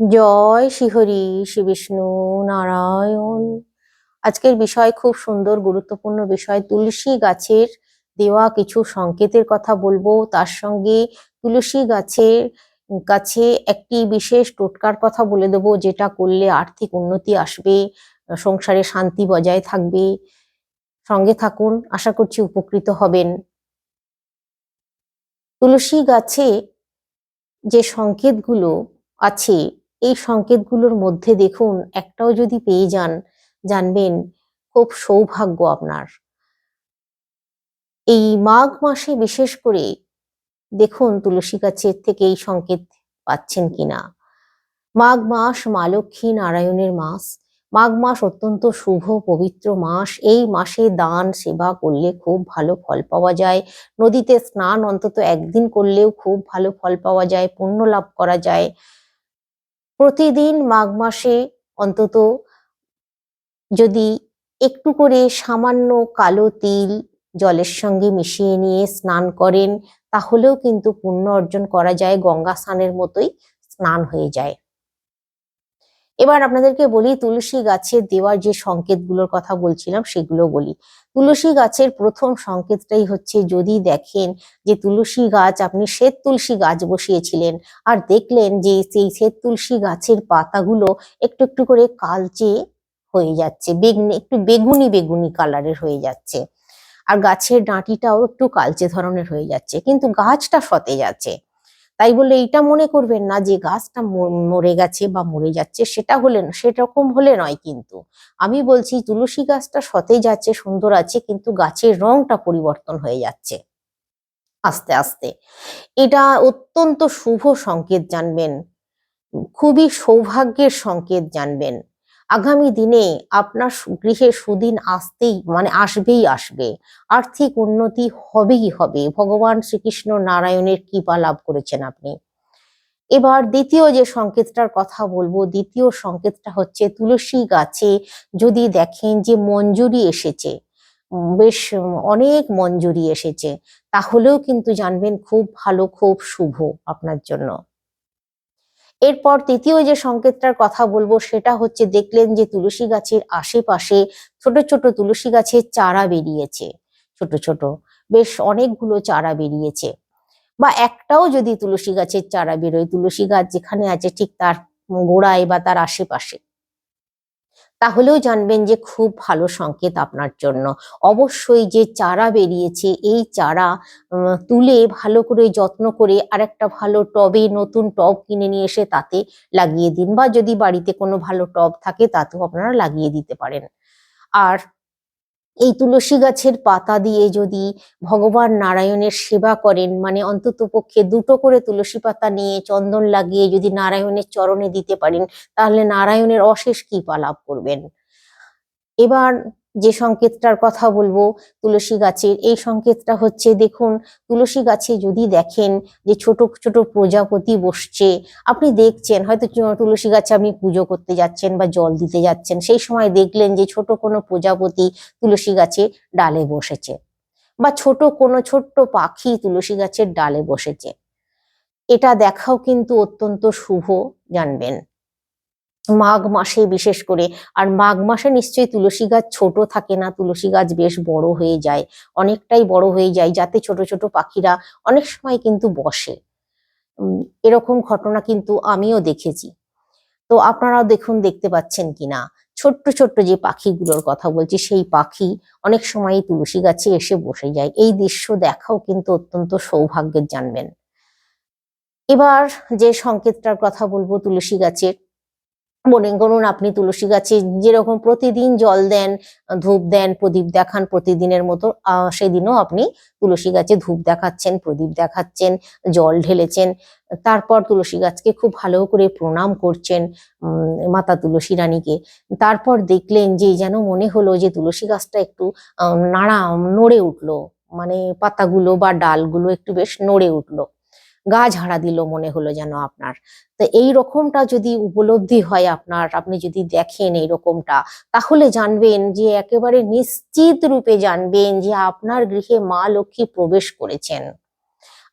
জয় শ্রীহরি শ্রী বিষ্ণু নারায়ণ। আজকের বিষয় খুব সুন্দর, গুরুত্বপূর্ণ বিষয়। তুলসী গাছের দেওয়া কিছু সংকেতের কথা বলব। তার সঙ্গে তুলসী গাছের কাছে একটি বিশেষ টোটকার কথা বলে দেবো, যেটা করলে আর্থিক উন্নতি আসবে, সংসারে শান্তি বজায় থাকবে। সঙ্গে থাকুন, আশা করছি উপকৃত হবেন। তুলসী গাছে যে সংকেতগুলো আছে এই সংকেতগুলোর মধ্যে দেখুন, একটাও যদি পেয়ে যান, জানবেন খুব সৌভাগ্য আপনার। এই মাঘ মাসে বিশেষ করে দেখুন তুলসী গাছের থেকে এই সংকেত পাচ্ছেন কিনা। মাঘ মাস মা লক্ষ্মী নারায়ণের মাস। মাঘ মাস অত্যন্ত শুভ, পবিত্র মাস। এই মাসে দান, সেবা করলে খুব ভালো ফল পাওয়া যায়। নদীতে স্নান অন্তত একদিন করলেও খুব ভালো ফল পাওয়া যায়, পুণ্য লাভ করা যায়। প্রতিদিন মাঘ মাসে অন্তত যদি একটু করে সামান্য কালো তিল জলের সঙ্গে মিশিয়ে নিয়ে স্নান করেন, তাহলেও কিন্তু পুণ্য অর্জন করা যায়, গঙ্গা স্নানের মতোই স্নান হয়ে যায়। এবার আপনাদেরকে বলি, তুলসী গাছের দেওয়ার যে সংকেতগুলোর কথা বলছিলাম সেগুলো বলি। তুলসী গাছের প্রথম সংকেতটাই হচ্ছে, যদি দেখেন যে তুলসী গাছ, আপনি শ্বেত তুলসী গাছ বসিয়েছিলেন আর দেখলেন যে সেই শ্বেত তুলসী গাছের পাতাগুলো একটু একটু করে কালচে হয়ে যাচ্ছে, বেগনি, একটু বেগুনি বেগুনি কালারের হয়ে যাচ্ছে। আর গাছের ডাঁটিটাও একটু কালচে ধরনের হয়ে যাচ্ছে, কিন্তু গাছটা সতেজ আছে। তাই বলে এইটা মনে করবেন না যে গাছটা মরে গেছে বা মরে যাচ্ছে, সেটা হলে সেরকম হলে নয় কিন্তু। আমি বলছি তুলসী গাছটা সতেজ আছে, সুন্দর আছে, কিন্তু গাছের রংটা পরিবর্তন হয়ে যাচ্ছে। আস্তে আস্তে। এটা অত্যন্ত শুভ সংকেত জানবেন। খুবই সৌভাগ্যের সংকেত জানবেন। আগামী দিনে আপনার গৃহে সুদিন আসতেই মানে আসবেই আসবে। আর্থিক উন্নতি হবেই হবে। ভগবান শ্রীকৃষ্ণ নারায়ণের কৃপা লাভ করেছেন আপনি। এবার দ্বিতীয় যে সংকেতটার কথা বলব, দ্বিতীয় সংকেতটা হচ্ছে তুলসী গাছে যদি দেখেন যে মঞ্জুরি এসেছে বেশ অনেক মঞ্জুরি এসেছে, তাহলেও কিন্তু জানবেন খুব ভালো, খুব শুভ আপনার জন্য। এরপর তৃতীয় যে সংকেতটার কথা বলব, সেটা হচ্ছে দেখলেন যে তুলসী গাছের আশেপাশে ছোট ছোট তুলসী গাছের চারা বেরিয়েছে, ছোট ছোট। বেশ অনেকগুলো চারা বেরিয়েছে। বা একটাও যদি তুলসী গাছের চারা বেরোয়, তুলসী গাছ যেখানে আছে ঠিক তার গোড়ায় বা তার আশেপাশে। তাহলেও জানবেন যে খুব ভালো সংকেত আপনার জন্য। অবশ্যই যে চারা বেরিয়েছে, এই চারা তুলে ভালো করে যত্ন করে আরেকটা ভালো টবে, নতুন টব কিনে নিয়ে এসে তাতে লাগিয়ে দিন বা যদি বাড়িতে কোনো ভালো টব থাকে, তাতেও আপনারা লাগিয়ে দিতে পারেন। আর এই তুলসী গাছের পাতা দিয়ে যদি ভগবান নারায়ণের সেবা করেন মানে অন্তত পক্ষে দুটো করে তুলসী পাতা নিয়ে চন্দন লাগিয়ে যদি নারায়ণের চরণে দিতে পারেন, তাহলে নারায়ণের অশেষ কৃপা লাভ করবেন। এবার যে সংকেতটার কথা বলব, তুলসী গাছের, এই সংকেতটা হচ্ছে দেখুন, তুলসী গাছে যদি দেখেন যে ছোট ছোট প্রজাপতি বসছে, আপনি দেখছেন, হয়তো তুলসী গাছে আপনি পুজো করতে যাচ্ছেন বা জল দিতে যাচ্ছেন, সেই সময় দেখলেন যে ছোট কোনো প্রজাপতি তুলসী গাছে ডালে বসেছে বা ছোট কোনো ছোট্ট পাখি তুলসী গাছের ডালে বসেছে। এটা দেখাও কিন্তু অত্যন্ত শুভ, জানবেন। মাঘ মাসে বিশেষ করে। আর মাঘ মাসে নিশ্চয়ই তুলসী গাছ ছোট থাকে না, তুলসী গাছ বেশ বড় হয়ে যায়, অনেকটাই বড় হয়ে যায়, যাতে ছোট ছোট পাখিরা অনেক সময় কিন্তু বসে। এরকম ঘটনা কিন্তু আমিও দেখেছি। তো আপনারাও দেখুন, দেখতে পাচ্ছেন কিনা? ছোট্ট ছোট্ট যে পাখিগুলোর কথা বলছি, সেই পাখি অনেক সময় তুলসী গাছে এসে বসে যায়। এই দৃশ্য দেখাও কিন্তু অত্যন্ত সৌভাগ্যের, জানবেন। এবার যে সংকেতটার কথা বলব, তুলসী গাছের মনে করুন আপনি তুলসী গাছে যেরকম প্রতিদিন জল দেন, ধূপ দেন, প্রদীপ দেখান প্রতিদিনের মতো সেদিনও আপনি তুলসী গাছে ধূপ দেখাচ্ছেন, প্রদীপ দেখাচ্ছেন, জল ঢেলেছেন, তারপর তুলসী গাছকে খুব ভালো করে প্রণাম করছেন মাতা তুলসী রানীকে। তারপর দেখলেন যে যেন মনে হলো যে তুলসী গাছটা একটু নাড়া, নড়ে উঠল মানে পাতাগুলো বা ডালগুলো একটু বেশ নড়ে উঠল। গা ঝাড়া দিল মনে হলো যেন আপনার। তো এই রকমটা যদি উপলব্ধি হয় আপনার, আপনি যদি দেখেন এই রকমটা, তাহলে জানবেন যে একেবারে নিশ্চিত রূপে জানবেন যে আপনার গৃহে মা লক্ষ্মী প্রবেশ করেছেন।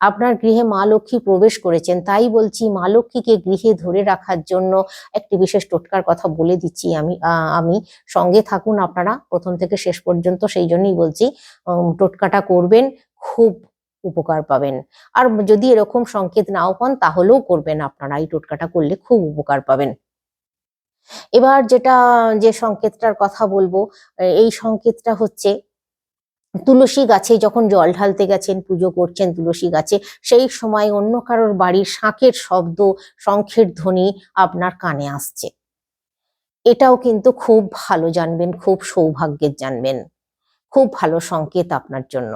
আপনার গৃহে মা লক্ষ্মী প্রবেশ করেছেন, তাই বলছি মা লক্ষ্মীকে গৃহে ধরে রাখার জন্য একটি বিশেষ টোটকার কথা বলে দিচ্ছি আমি আমি। সঙ্গে থাকুন আপনারা, প্রথম থেকে শেষ পর্যন্ত, সেই জন্যই বলছি টোটকাটা করবেন। খুব উপকার পাবেন। আর যদি এরকম সংকেত নাও পান, তাহলেও করবেন আপনারা। এই টোটকাটা করলে খুব উপকার পাবেন। এবার যেটা, যে সংকেতটার কথা বলব এই সংকেতটা হচ্ছে, তুলসী গাছে যখন জল ঢালতে গেছেন, পুজো করছেন তুলসী গাছে, সেই সময় অন্য কারোর বাড়ির শাঁখের শব্দ, শঙ্খের ধ্বনি আপনার কানে আসছে। এটাও কিন্তু খুব ভালো জানবেন, খুব সৌভাগ্যের জানবেন। খুব ভালো সংকেত আপনার জন্য।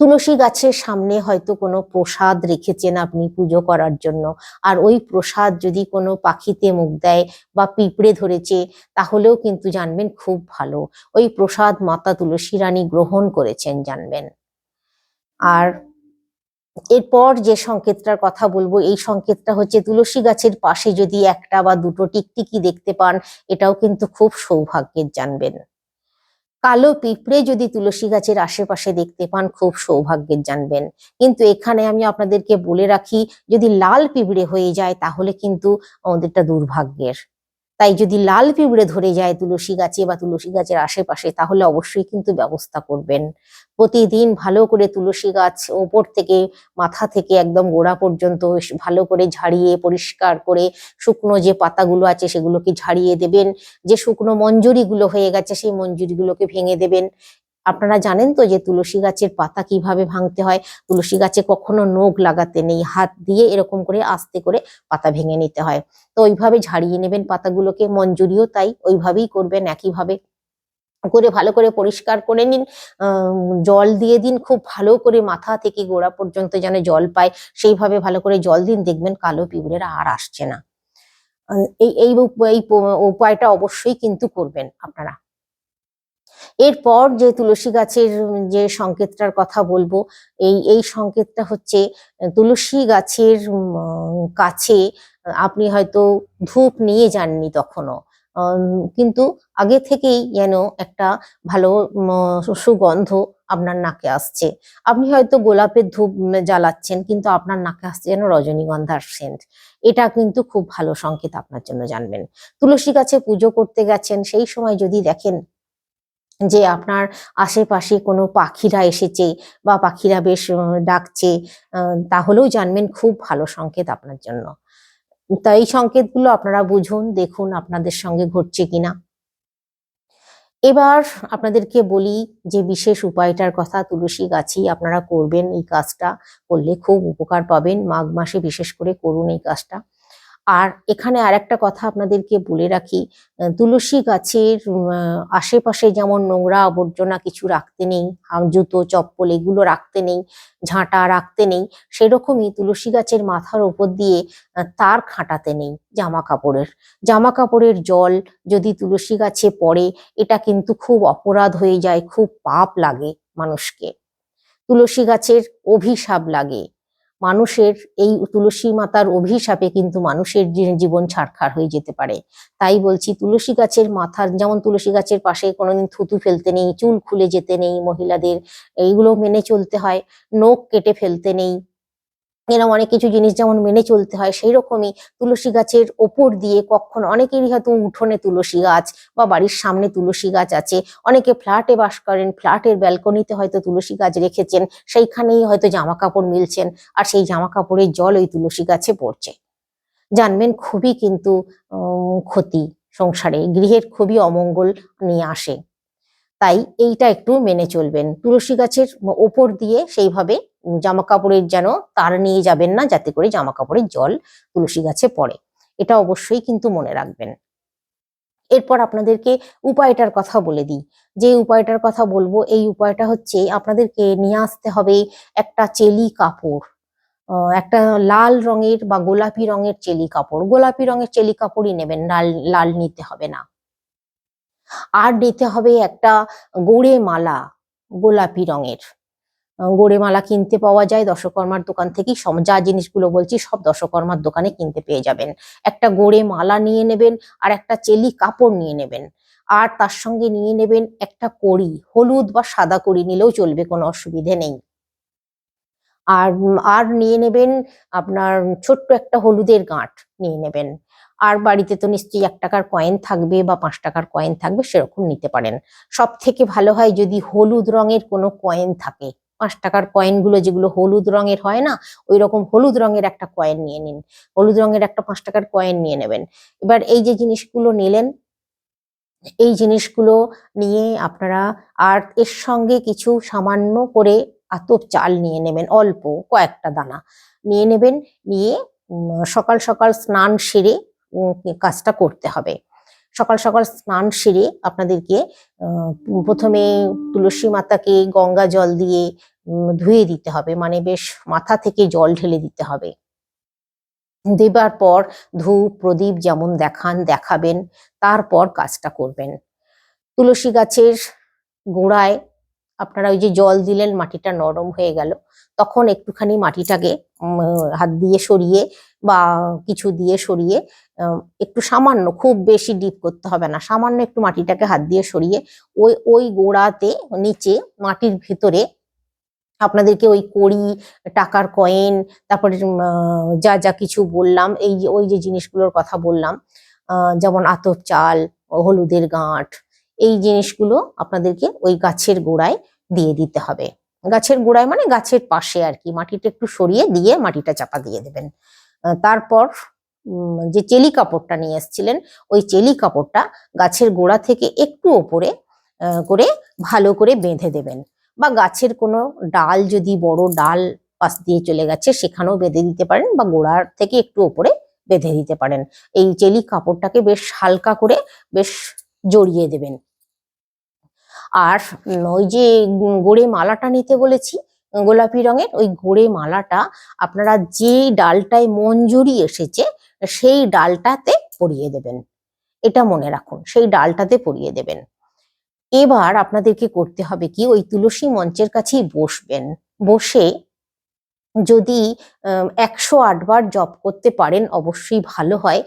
তুলসী গাছের সামনে হয়তো কোনো প্রসাদ রেখেছেন আপনি পুজো করার জন্য। আর ওই প্রসাদ যদি কোনো পাখিতে মুখ দেয় বা পিঁপড়ে ধরেছে, তাহলেও কিন্তু জানবেন খুব ভালো। ওই প্রসাদ মাতা তুলসী রানী গ্রহণ করেছেন, জানবেন। আর এরপর যে সংকেতটার কথা বলব, এই সংকেতটা হচ্ছে তুলসী গাছের পাশে যদি একটা বা দুটো টিকটিকি দেখতে পান, এটাও কিন্তু খুব সৌভাগ্যের, জানবেন। কালো পিঁপড়ে যদি তুলসী গাছের আশেপাশে দেখতে পান, খুব সৌভাগ্যের জানবেন। কিন্তু এখানে আমি আপনাদেরকে বলে রাখি, যদি লাল পিঁপড়ে হয়ে যায়, তাহলে কিন্তু আমাদেরটা দুর্ভাগ্যের। তাই যদি লাল পিঁপড়ে ধরে যায় তুলসী গাছে বা তুলসী গাছের আশেপাশে, তাহলে অবশ্যই কিন্তু ব্যবস্থা করবেন। প্রতিদিন ভালো করে তুলসী গাছ ওপর থেকে, মাথা থেকে একদম গোড়া পর্যন্ত ভালো করে ঝাড়িয়ে, পরিষ্কার করে শুকনো যে পাতাগুলো আছে সেগুলোকে ঝাড়িয়ে দেবেন। যে শুকনো মঞ্জুরিগুলো হয়ে গেছে, সেই মঞ্জুরিগুলোকে ভেঙে দেবেন। আপনারা জানেন তো যে তুলসী গাছের পাতা কীভাবে ভাঙতে হয়? তুলসী গাছে কখনো নোখ লাগাতে নেই। হাত দিয়ে এরকম করে আস্তে করে পাতা ভেঙে নিতে হয়। তো ওইভাবে ঝাড়িয়ে নেবেন পাতাগুলোকে, মঞ্জুরিও তাই ওইভাবেই করবেন, একইভাবে করে ভালো করে পরিষ্কার করে নিন। জল দিয়ে দিন, খুব ভালো করে মাথা থেকে গোড়া পর্যন্ত যেন জল পায়, সেইভাবে ভালো করে জল দিন, দেখবেন কালো পিঁপড়েরা আর আসছে না। এই এই উপায়টা অবশ্যই কিন্তু করবেন আপনারা। এরপর যে তুলসী গাছের যে সংকেতটার কথা বলব, এই এই সংকেতটা হচ্ছে, তুলসী গাছের কাছে আপনি হয়তো ধূপ নিয়ে যাননি তখনও। কিন্তু আগে থেকেই যেন একটা ভালো সুগন্ধ আপনার নাকে আসছে। আপনি হয়তো গোলাপের ধূপ জ্বালাচ্ছেন, কিন্তু আপনার নাকে আসছে যেন রজনীগন্ধার সেন্ট। এটা কিন্তু খুব ভালো সংকেত আপনার জন্য জানবেন। তুলসী গাছে পুজো করতে গেছেন, সেই সময় যদি দেখেন যে আপনার আশেপাশে কোনো পাখিরা এসেছে বা পাখিরা বেশ ডাকছে তাহলেও জানবেন খুব ভালো সংকেত আপনার জন্য। তা এই সংকেতগুলো আপনারা বুঝুন, দেখুন আপনাদের সঙ্গে ঘটছে কিনা। এবার আপনাদেরকে বলি যে বিশেষ উপায়টার কথা তুলসী গাছেই আপনারা করবেন এই কাজটা। করলে খুব উপকার পাবেন। মাঘ মাসে বিশেষ করে করুন এই কাজটা। আর এখানে আর একটা কথা আপনাদেরকে বলে রাখি তুলসী গাছের আশেপাশে যেমন নোংরা আবর্জনা কিছু রাখতে নেই জুতো, চপ্পল এগুলো রাখতে নেই, ঝাঁটা রাখতে নেই, সেরকমই তুলসী গাছের মাথার উপর দিয়ে তার খাঁটাতে নেই জামা কাপড়ের জামা কাপড়ের জল যদি তুলসী গাছে পড়ে, এটা কিন্তু খুব অপরাধ হয়ে যায়, খুব পাপ লাগে মানুষকে। তুলসী গাছের অভিশাপ লাগে। মানুষের এই তুলসী মাতার অভিশাপে কিন্তু মানুষের জীবন ছাড়খার হয়ে যেতে পারে। তাই বলছি, তুলসী গাছের মাথার যেমন তুলসী গাছের পাশে কোনোদিন থুতু ফেলতে নেই, চুল খুলে যেতে নেই মহিলাদের, এইগুলো মেনে চলতে হয়, নখ কেটে ফেলতে নেই। এরকম অনেক কিছু জিনিস যেমন মেনে চলতে হয় সেই রকমই তুলসী গাছের ওপর দিয়ে কখনো অনেকেরই হয়তো উঠোনে তুলসী গাছ বা বাড়ির সামনে তুলসী গাছ আছে। অনেকে ফ্ল্যাটে বাস করেন, ফ্ল্যাটের ব্যালকনিতে হয়তো তুলসী গাছ রেখেছেন, সেইখানেই হয়তো জামা কাপড় মিলছেন আর সেই জামা কাপড়ের জল ওই তুলসী গাছে পড়ছে। জানবেন খুবই কিন্তু ক্ষতি সংসারে, গৃহের খুবই অমঙ্গল নিয়ে আসে। তাই এইটা একটু মেনে চলবেন। তুলসী গাছের ওপর দিয়ে সেইভাবে জামা কাপড়ের যেন তার নিয়ে যাবেন না, যাতে করে জামা কাপড়ের জল তুলসী গাছে পড়ে। এটা অবশ্যই কিন্তু মনে রাখবেন। এরপর আপনাদেরকে উপায়টার কথা বলে দিই। যে উপায়টার কথা বলব, এই উপায়টা হচ্ছে আপনাদেরকে নিয়ে আসতে হবে একটা চেলি কাপড়। একটা লাল রঙের বা গোলাপি রঙের চেলি কাপড়। গোলাপি রঙের চেলি কাপড়ই নেবেন, লাল লাল নিতে হবে না। আর নিতে হবে একটা গোড়ে মালা গোলাপি রঙের। আহ, গোড়ে মালা কিনতে পাওয়া যায় দশকর্মার দোকান থেকেই যা জিনিসগুলো বলছি সব দশকর্মার দোকানে কিনতে পেয়ে যাবেন। একটা গোড়ে মালা নিয়ে নেবেন আর একটা চেলি কাপড় নিয়ে নেবেন। আর তার সঙ্গে নিয়ে নেবেন একটা কড়ি হলুদ বা সাদা কড়ি নিলেও চলবে কোনো অসুবিধে নেই। আর আর নিয়ে নেবেন আপনার ছোট্ট একটা হলুদের গাঁট নিয়ে নেবেন। আর বাড়িতে তো নিশ্চয়ই এক টাকার কয়েন থাকবে বা পাঁচ টাকার কয়েন থাকবে সেরকম নিতে পারেন। সব থেকে ভালো হয় যদি হলুদ রঙের কোনো কয়েন থাকে। পাঁচ টাকার কয়েনগুলো যেগুলো হলুদ রঙের হয় না ওই রকম হলুদ রঙের একটা কয়েন নিয়ে নিন। হলুদ রঙের একটা পাঁচ টাকার কয়েন নিয়ে নেবেন। এবার এই যে জিনিসগুলো নিলেন, এই জিনিসগুলো নিয়ে আপনারা আর এর সঙ্গে কিছু সামান্য করে আতপ চাল নিয়ে নেবেন, অল্প কয়েকটা দানা নিয়ে নেবেন, নিয়ে সকাল সকাল স্নান সেরে কাজটা করতে হবে। সকাল সকাল স্নান সেরে আপনাদেরকে প্রথমে তুলসী মাতাকে গঙ্গা জল দিয়ে ধুয়ে দিতে হবে। মানে বেশ মাথা থেকে জল ঢেলে দিতে হবে। দেবার পর ধূপ, প্রদীপ যেমন দেখান, দেখাবেন, তারপর কাজটা করবেন। তুলসী গাছের গোড়ায় আপনারা ওই যে জল দিলেন, মাটিটা নরম হয়ে গেল। তখন একটুখানি মাটিটাকে হাত দিয়ে সরিয়ে বা কিছু দিয়ে সরিয়ে একটু সামান্য, খুব বেশি ডিপ করতে হবে না, সামান্য একটু মাটিটাকে হাত দিয়ে সরিয়ে ওই ওই গোড়াতে নিচে মাটির ভেতরে আপনাদেরকে ওই কড়ি, টাকার কয়েন, তারপরে যা যা কিছু বললাম, এই যে, ওই যে জিনিসগুলোর কথা বললাম যেমন আতপ চাল, হলুদের গাঁট, এই জিনিসগুলো আপনাদেরকে ওই গাছের গোড়ায় দিয়ে দিতে হবে। গাছের গোড়ায় মানে গাছের পাশে আর কি। মাটিটা একটু সরিয়ে দিয়ে মাটিটা চাপা দিয়ে দেবেন। তারপর যে চেলি কাপড়টা নিয়ে এসেছিলেন, ওই চেলি কাপড়টা গাছের গোড়া থেকে একটু ওপরে করে ভালো করে বেঁধে দেবেন। বা গাছের কোনো ডাল যদি বড় ডাল পাশ দিয়ে চলে গেছে, সেখানেও বেঁধে দিতে পারেন বা গোড়ার থেকে একটু ওপরে বেঁধে দিতে পারেন। এই চেলি কাপড়টাকে বেশ হালকা করে বেশ জড়িয়ে দেবেন। আর ওই যে গোড়ে মালাটা নিতে বলেছি, গোলাপি রঙের, ওই গোড়ে মালাটা আপনারা যে ডালটায় মঞ্জুরি এসেছে, সেই ডালটাতে পরিয়ে দেবেন। এটা মনে রাখুন, সেই ডালটাতে পরিয়ে দেবেন। এবার আপনাদেরকে করতে হবে কি, ওই তুলসী মঞ্চের কাছেই বসবেন। বসে যদি একশো আটবার জপ করতে পারেন, অবশ্যই ভালো হয়।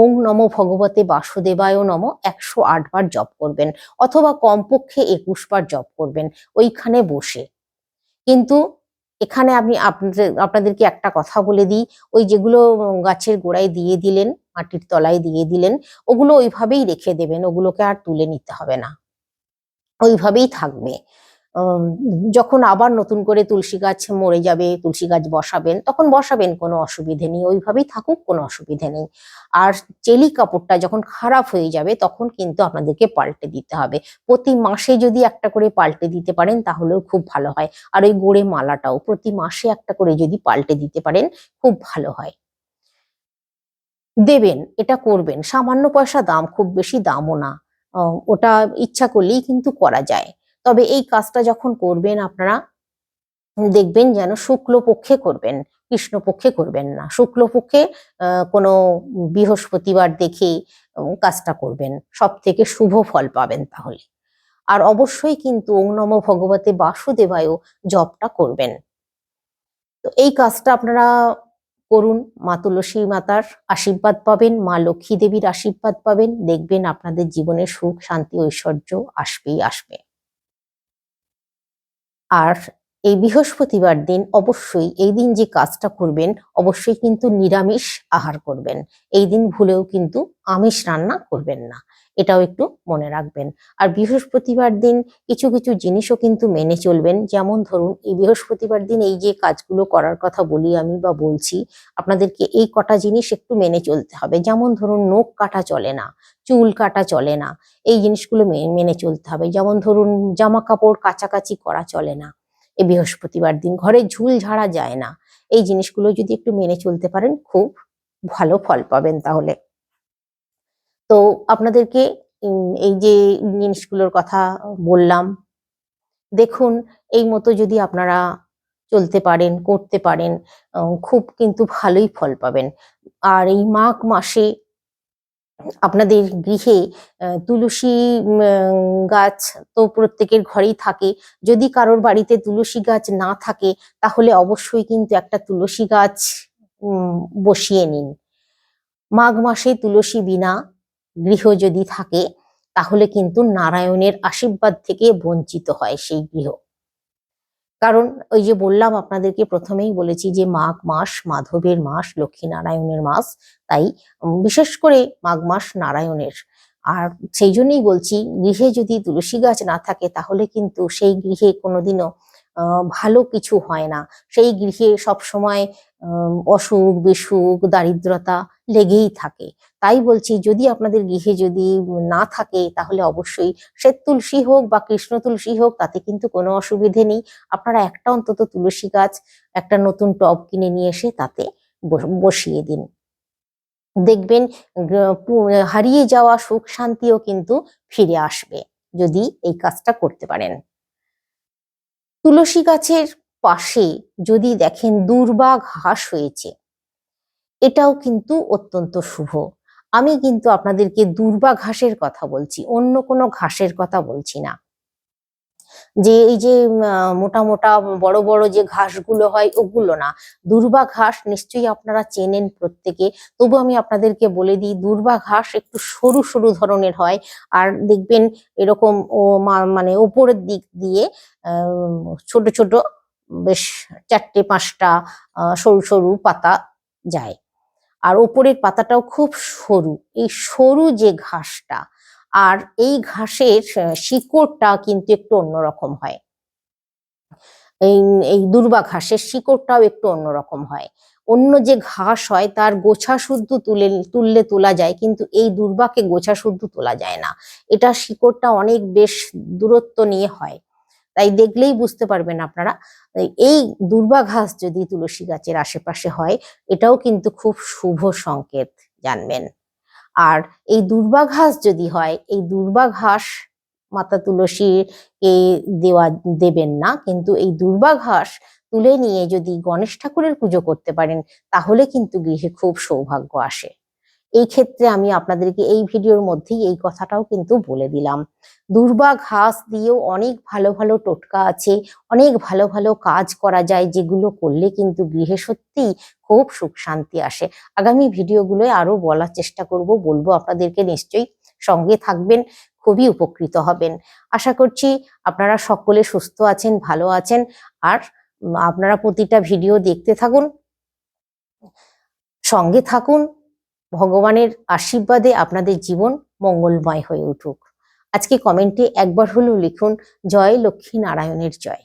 ওং নমো ভগবতে বাসুদেবায় নম, একশো আটবার জপ করবেন, অথবা কমপক্ষে একুশ বার জপ করবেন, ওইখানে বসে। কিন্তু এখানে আপনি আপনাদের, আপনাদেরকে একটা কথা বলে দিই, ওই যেগুলো গাছের গোড়ায় দিয়ে দিলেন, মাটির তলায় দিয়ে দিলেন, ওগুলো ওইভাবেই রেখে দেবেন, ওগুলোকে আর তুলে নিতে হবে না। ওইভাবেই থাকবে। যখন আবার নতুন করে তুলসী গাছ মরে যাবে, তুলসী গাছ বসাবেন, তখন বসাবেন কোনো অসুবিধে নেই। ওইভাবেই থাকুক, কোনো অসুবিধে নেই। আর চেলি কাপড়টা যখন খারাপ হয়ে যাবে, তখন কিন্তু আপনাদেরকে পাল্টে দিতে হবে। প্রতি মাসে যদি একটা করে পাল্টে দিতে পারেন, তাহলেও খুব ভালো হয়। আর ওই গোড়ে মালাটাও প্রতি মাসে একটা করে যদি পাল্টে দিতে পারেন, খুব ভালো হয়। দেবেন, এটা করবেন। সামান্য পয়সা দাম, খুব বেশি দামও না। ওটা ইচ্ছা করলেই কিন্তু করা যায়। তবে এই কাজটা যখন করবেন আপনারা দেখবেন যেন শুক্ল পক্ষে করবেন কৃষ্ণ পক্ষে করবেন না। শুক্ল পক্ষে আহ, কোনো বৃহস্পতিবার দেখে কাজটা করবেন। সব থেকে শুভ ফল পাবেন তাহলে। আর অবশ্যই কিন্তু ওং ভগবতে বাসুদেবায়ও জপটা করবেন। তো এই কাজটা আপনারা করুন। মা তুলসী মাতার আশীর্বাদ পাবেন মা লক্ষ্মী দেবীর আশীর্বাদ পাবেন। দেখবেন আপনাদের জীবনে সুখ শান্তি ঐশ্বর্য আসবেই আসবে। আর এই বৃহস্পতিবার দিন অবশ্যই এই দিন যে কাজটা করবেন, অবশ্যই কিন্তু নিরামিষ আহার করবেন। এই দিন ভুলেও কিন্তু আমিষ রান্না করবেন না। এটাও একটু মনে রাখবেন। আর বৃহস্পতিবার দিন কিছু কিছু জিনিসও কিন্তু মেনে চলবেন। যেমন ধরুন, এই বৃহস্পতিবার দিন এই যে কাজগুলো করার কথা বলি আমি বা বলছি, আপনাদেরকে এই কটা জিনিস একটু মেনে চলতে হবে। যেমন ধরুন, নখ কাটা চলে না, চুল কাটা চলে না, এই জিনিসগুলো মেনে চলতে হবে। যেমন ধরুন জামা কাপড় কাচাকাচি করা চলে না, এই বৃহস্পতিবার দিন ঘরে ঝুল ঝাড়া যায় না, এই জিনিসগুলো যদি একটু মেনে চলতে পারেন, খুব ভালো ফল পাবেন তাহলে। তো আপনাদেরকে এই যে জিনিসগুলোর কথা বললাম, দেখুন, এই মতো যদি আপনারা চলতে পারেন, করতে পারেন খুব কিন্তু ভালোই ফল পাবেন। আর এই মাঘ মাসে আপনাদের গৃহে তুলসী গাছ তো প্রত্যেকের ঘরেই থাকে। যদি কারোর বাড়িতে তুলসী গাছ না থাকে, তাহলে অবশ্যই কিন্তু একটা তুলসী গাছ বসিয়ে নিন। মাঘ মাসে তুলসী বিনা গৃহ যদি থাকে তাহলে কিন্তু নারায়ণের আশীর্বাদ থেকে বঞ্চিত হয় সেই গৃহ। কারণ ওই যে বললাম আপনাদেরকে প্রথমেই বলেছি যে মাঘ মাস মাধবের মাস লক্ষ্মী নারায়ণের মাস তাই বিশেষ করে মাঘ মাস নারায়ণের। আর সেই জন্যই বলছি গৃহে যদি তুলসী গাছ না থাকে তাহলে কিন্তু সেই গৃহে কোনোদিনও ভালো কিছু হয় না। সেই গৃহে সবসময় আহ, অসুখ, বিসুখ, দারিদ্রতা লেগেই থাকে। তাই বলছি, যদি আপনাদের গৃহে যদি না থাকে, তাহলে অবশ্যই শ্বেত তুলসী হোক বা কৃষ্ণ তুলসী হোক, তাতে কিন্তু কোনো অসুবিধে নেই। আপনারা একটা অন্তত তুলসী গাছ, একটা নতুন টব কিনে নিয়ে এসে তাতে বস- বসিয়ে দিন। দেখবেন হারিয়ে যাওয়া সুখ শান্তিও কিন্তু ফিরে আসবে, যদি এই কাজটা করতে পারেন। তুলসী গাছের পাশে যদি দেখেন দুর্বা ঘাস হয়েছে। এটাও কিন্তু অত্যন্ত শুভ। আমি কিন্তু আপনাদেরকে দুর্বা ঘাসের কথা বলছি, অন্য কোনো ঘাসের কথা বলছি না। যে এই যে মোটা মোটা বড় বড় যে ঘাসগুলো হয় ওগুলো না। দুর্বা ঘাস নিশ্চয়ই আপনারা চেনেন প্রত্যেকে। তবু আমি আপনাদেরকে বলে দিই দুর্বা ঘাস একটু সরু সরু ধরনের হয়। আর দেখবেন এরকম ও মানে ওপরের দিক দিয়ে ছোট ছোট বেশ চারটে পাঁচটা সরু সরু পাতা যায়। আর ওপরের পাতাটাও খুব সরু। এই সরু যে ঘাসটা, আর এই ঘাসের শিকড়টা কিন্তু একটু অন্যরকম হয়। এই এই দুর্বা ঘাসের শিকড়টাও একটু অন্যরকম হয়। অন্য যে ঘাস হয়, তার গোছা শুদ্ধ তুলে, তুললে তোলা যায়, কিন্তু এই দুর্বাকে গোছা শুদ্ধ তোলা যায় না। এটা শিকড়টা অনেক বেশ দূরত্ব নিয়ে হয়। তাই দেখলেই বুঝতে পারবেন আপনারা। এই- এই দুর্বা ঘাস যদি তুলসী গাছের আশেপাশে হয়, এটাও কিন্তু খুব শুভ সংকেত, জানবেন। আর এই দুর্বা ঘাস যদি হয়, এই দুর্বা ঘাস মাতা তুলসীকে দেওয়া, দেবেন না, কিন্তু এই দুর্বা ঘাস তুলে নিয়ে যদি গণেশ ঠাকুরের পুজো করতে পারেন, তাহলে কিন্তু গৃহে খুব সৌভাগ্য আসে। এই ক্ষেত্রে আমি আপনাদেরকে এই ভিডিওর মধ্যেই এই কথাটাও কিন্তু বলে দিলাম। দুর্বা ঘাস দিয়েও অনেক ভালো ভালো টোটকা আছে, অনেক ভালো ভালো কাজ করা যায় যেগুলো করলে কিন্তু গৃহে সত্যিই খুব সুখ শান্তি আসে। আগামী ভিডিওগুলোয় আরও বলার চেষ্টা করব, বলব আপনাদেরকে নিশ্চয়ই সঙ্গে থাকবেন, খুবই উপকৃত হবেন। আশা করছি আপনারা সকলে সুস্থ আছেন, ভালো আছেন, আর আপনারা প্রতিটা ভিডিও দেখতে থাকুন, সঙ্গে থাকুন ভগবানের আশীর্বাদে আপনাদের জীবন মঙ্গলময় হয়ে উঠুক। আজকে কমেন্টে একবার হলেও লিখুন, জয় লক্ষ্মী নারায়ণের জয়।